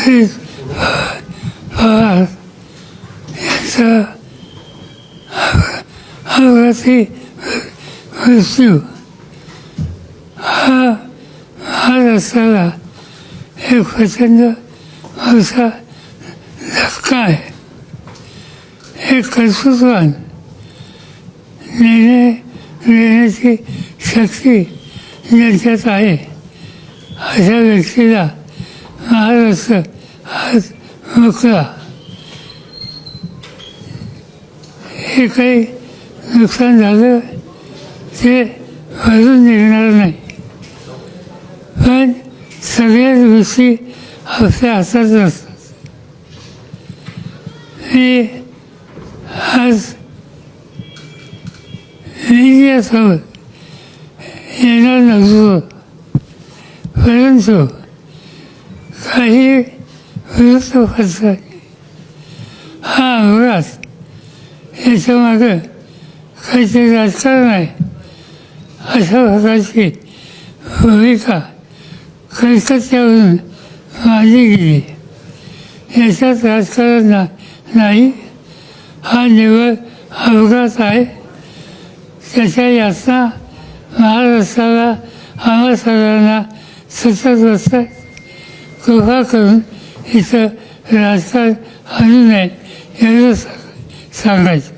अजित पवार यांचा अपघाती मृत्यू हा हा रस्त्याला एक प्रचंड मोठा धक्का आहे एक कर्तृत्वान निर्णय घेण्याची शक्ती ज्यांच्यात आहे अशा व्यक्तीला महाराष्ट्र आज मोकळा हे काही नुकसान झालं ते अजून निघणार नाही. पण सगळ्याच गोष्टी आपल्या हातात असतात मी आज मीडियासोबत येणार नसतो. परंतु काही खर्च हा अपघात याच्यामागं काहीतरी राजकारण आहे अशा प्रकारची भूमिका कलकत्त्यावरून मांडली गेली याच्यात राजकारण ना नाही हा निवड अपघात आहे त्याच्या यातना महाराष्ट्राला आम्हा सगळ्यांना सतत असतात कृपा करून इथं राजकारण आणू नये एवढं सांगायचं.